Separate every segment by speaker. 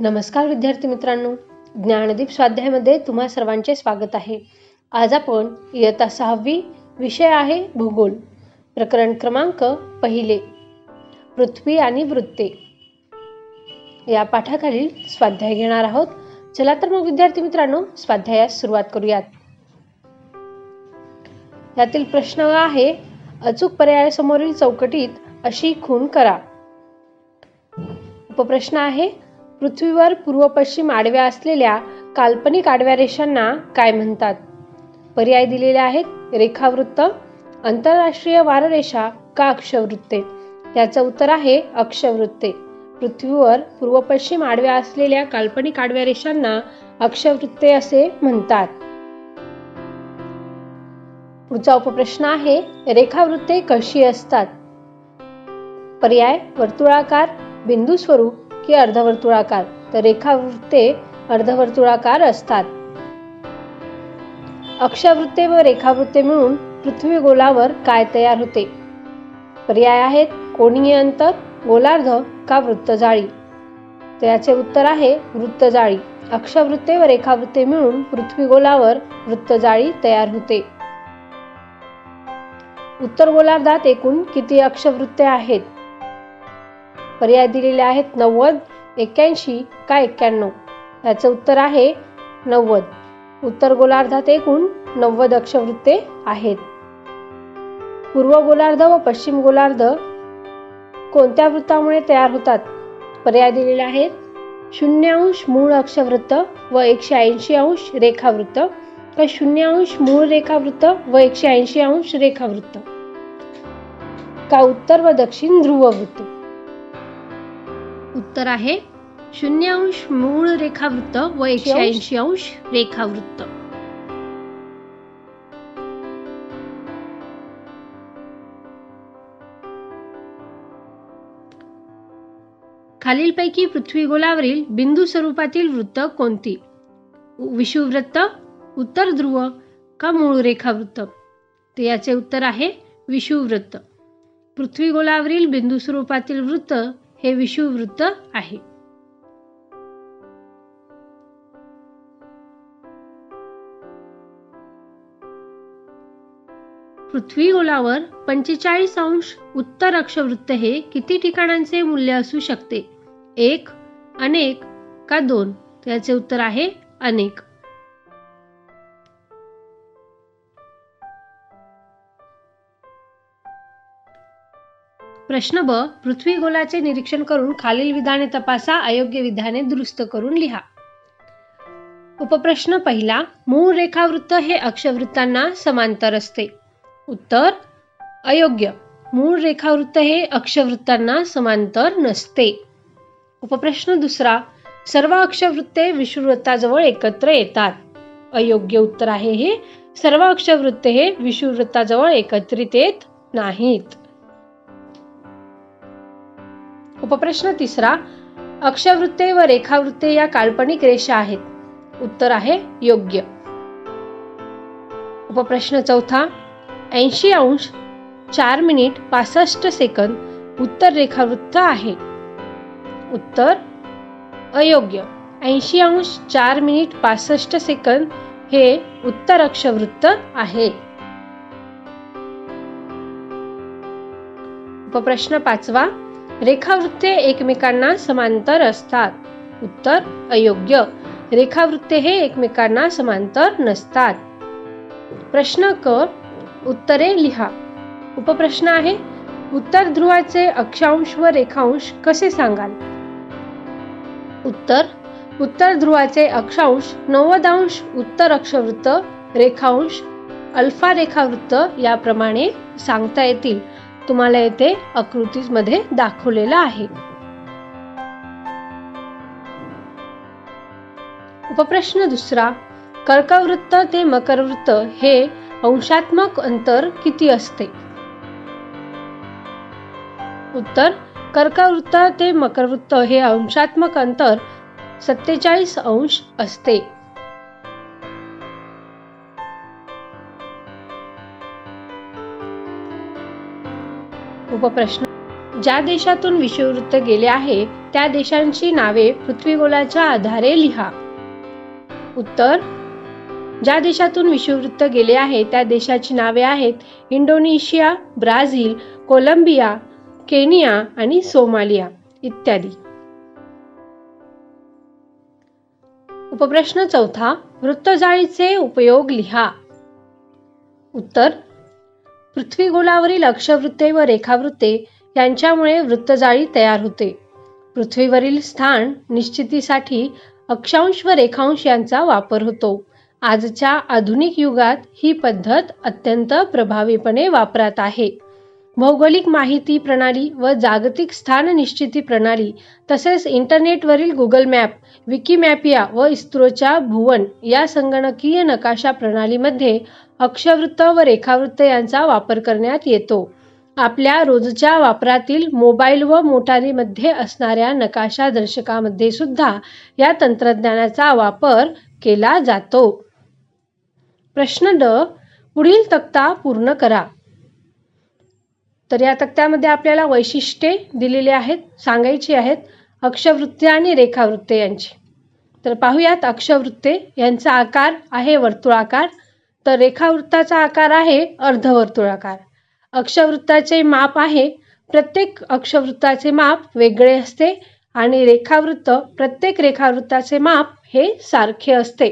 Speaker 1: नमस्कार विद्यार्थी मित्रांनो. ज्ञानदीप स्वाध्यायामध्ये तुम्हा सर्वांचे स्वागत आहे. आज आपण इयत्ता सहावी विषय आहे भूगोल. प्रकरण क्रमांक पहिले. पृथ्वी आणि वृत्ते. या पाठाखालील स्वाध्याय घेणार आहोत. चला तर मग विद्यार्थी मित्रांनो स्वाध्यायास सुरुवात करूयात. यातील प्रश्न आहे अचूक पर्यायासमोरील चौकटीत अशी खून करा. उपप्रश्न आहे पृथ्वीवर पूर्व पश्चिम आडव्या असलेल्या काल्पनिक आडव्या रेषांना काय म्हणतात? पर्याय दिलेले आहेत. रेखावृत्त आंतरराष्ट्रीय वाररेषा का अक्षवृत्ते? याचं उत्तर आहे अक्षवृत्ते. पृथ्वीवर पूर्व पश्चिम आडव्या असलेल्या काल्पनिक आडव्या रेषांना अक्षवृत्ते असे म्हणतात. पुढचा उपप्रश्न आहे रेखावृत्ते कशी असतात? पर्याय वर्तुळाकार बिंदू स्वरूप की अर्धवर्तुळाकार तर रेखावृत्ते अर्धवर्तुळाकार असतात. अक्षवृत्ते व रेखावृत्ते मिळून पृथ्वी गोलावर काय तयार होते? पर्याय आहेत कोणीय अंतर गोलार्ध का वृत्तजाळी? तर याचे उत्तर आहे वृत्तजाळी. अक्षवृत्ते व रेखावृत्ते मिळून पृथ्वी गोलावर वृत्तजाळी तयार होते. उत्तर गोलार्धात एकूण किती अक्षवृत्ते आहेत? पर्याय दिलेले आहेत. नव्वद एक्क्याऐंशी का एक्क्याण्णव? याचं उत्तर आहे नव्वद. उत्तर गोलार्धात एकूण नव्वद अक्षवृत्ते आहेत. पूर्व गोलार्ध व पश्चिम गोलार्ध कोणत्या वृत्तामुळे तयार होतात? पर्याय दिलेले आहेत. शून्य अंश मूळ अक्षवृत्त व एकशे ऐंशी अंश रेखावृत्त. का शून्य अंश मूळ रेखावृत्त व एकशे ऐंशी अंश रेखावृत्त. का उत्तर व दक्षिण ध्रुव वृत्त उत्तर आहे शून्य अंश मूळ रेखावृत्त व एकशे ऐंशी अंश रेखावृत्त. खालीलपैकी पृथ्वी गोलावरील बिंदू स्वरूपातील वृत्त कोणती? विषुववृत्त उत्तर ध्रुव का मूळ रेखावृत्त? तर याचे उत्तर आहे विषुववृत्त. पृथ्वी गोलावरील बिंदू स्वरूपातील वृत्त हे विषुववृत्त आहे. पृथ्वी गोलावर पंचेचाळीस अंश उत्तर अक्षवृत्त हे किती ठिकाणांचे मूल्य असू शकते? एक अनेक का दोन? त्याचे उत्तर आहे अनेक. प्रश्न ब पृथ्वी गोलाचे निरीक्षण करून खालील विधाने तपासा अयोग्य विधाने दुरुस्त करून लिहा. उपप्रश्न पहिला मूळ रेखावृत्त हे अक्षवृत्तांना समांतर असते. उत्तर अयोग्य. मूळ रेखावृत्त हे अक्षवृत्तांना समांतर नसते. उपप्रश्न दुसरा सर्व अक्षवृत्ते विषुववृत्ताजवळ एकत्र येतात. अयोग्य उत्तर आहे हे सर्व अक्षवृत्ते हे विषुववृत्ताजवळ एकत्रित येत नाहीत. उपप्रश्न तिसरा अक्षवृत्ते व रेखावृत्ते या काल्पनिक रेषा आहेत. उत्तर आहे योग्य. उपप्रश्न चौथा ऐंशी अंश चार मिनिट पासष्ट सेकंद उत्तर रेखावृत्त आहे. उत्तर अयोग्य. ऐंशी अंश चार मिनिट पासष्ट सेकंद हे उत्तर अक्षवृत्त आहे. उपप्रश्न पाचवा रेखावृत्ते एकमेकांना समांतर असतात. उत्तर अयोग्य. रेखावृत्ते हे एकमेकांना समांतर नसतात. प्रश्न क उत्तरे लिहा. उपप्रश्न आहे उत्तर ध्रुवाचे अक्षांश व रेखांश कसे सांगाल? उत्तर उत्तर ध्रुवाचे अक्षांश नव्वद अंश उत्तर अक्षवृत्त रेखांश अल्फा रेखावृत्त याप्रमाणे सांगता येतील. तुम्हाला येथे आकृतीमध्ये दाखवलेलं आहे. उपप्रश्न दुसरा कर्कवृत्त ते मकरवृत्त हे अंशात्मक अंतर किती असते? उत्तर कर्कवृत्त ते मकरवृत्त हे अंशात्मक अंतर सत्तेचाळीस अंश असते. उपप्रश्न. ज्या देशातून विषुववृत्त गेले आहे त्या देशांची नावे पृथ्वीगोलाच्या आधारे लिहा. उत्तर. ज्या देशातून विषुववृत्त गेले आहे त्या देशाची नावे आहेत इंडोनेशिया ब्राझील कोलंबिया केनिया आणि सोमालिया इत्यादी. उपप्रश्न चौथा. वृत्तजाळीचे उपयोग लिहा. उत्तर. पृथ्वीगोलावरील अक्षवृत्ते व रेखावृत्ते यांच्यामुळे वृत्तजाळी तयार होते. पृथ्वीवरील स्थान निश्चितीसाठी अक्षांश व रेखांश यांचा वापर होतो. आजच्या आधुनिक युगात ही पद्धत अत्यंत प्रभावीपणे वापरात आहे. भौगोलिक माहिती प्रणाली व जागतिक स्थान निश्चिती प्रणाली तसेच इंटरनेटवरील गुगल मॅप विकिमॅपिया व इस्रोच्या भुवन या संगणकीय नकाशा प्रणालीमध्ये अक्षवृत्त व रेखावृत्त यांचा वापर करण्यात येतो. आपल्या रोजच्या वापरातील मोबाईल व मोटारीमध्ये असणाऱ्या नकाशा दर्शकामध्ये सुद्धा या तंत्रज्ञानाचा वापर केला जातो. प्रश्न ड. पुढील तक्ता पूर्ण करा. तर या तक्त्यामध्ये आपल्याला वैशिष्ट्ये दिलेली आहेत सांगायची आहेत अक्षवृत्ते आणि रेखावृत्ते यांची. तर पाहूयात अक्षवृत्ते यांचा आकार आहे वर्तुळाकार तर रेखावृत्ताचा आकार आहे अर्धवर्तुळाकार. अक्षवृत्ताचे माप आहे प्रत्येक अक्षवृत्ताचे माप वेगळे असते आणि रेखावृत्त प्रत्येक रेखावृत्ताचे माप हे सारखे असते.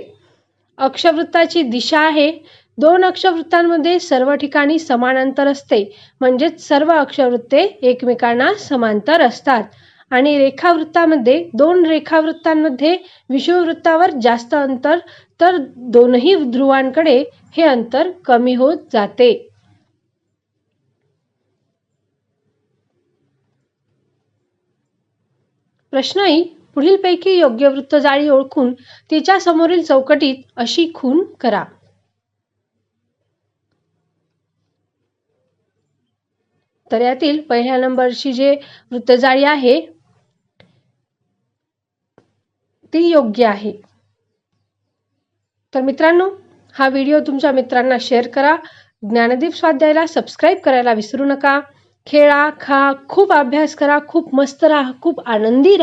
Speaker 1: अक्षवृत्ताची दिशा आहे दोन अक्षवृत्तांमध्ये सर्व ठिकाणी समान अंतर असते. म्हणजेच सर्व अक्षवृत्ते एकमेकांना समांतर असतात. आणि रेखावृत्तामध्ये दोन रेखावृत्तांमध्ये विषुववृत्तावर जास्त अंतर तर दोनही ध्रुवांकडे हे अंतर कमी होत जाते. प्रश्नही पुढीलपैकी योग्य वृत्तजाळी ओळखून तिच्या समोरील चौकटीत अशी खून करा. तर यातील पहिल्या नंबरची जे वृत्तजाळी आहे ती योग्य आहे. तर मित्रांनो हा व्हिडिओ तुमच्या मित्रांना शेअर करा. ज्ञानदीप स्वाध्यायला सबस्क्राईब करायला विसरू नका. खेळा खा खूप अभ्यास करा खूप मस्त राहा खूप आनंदी राहा.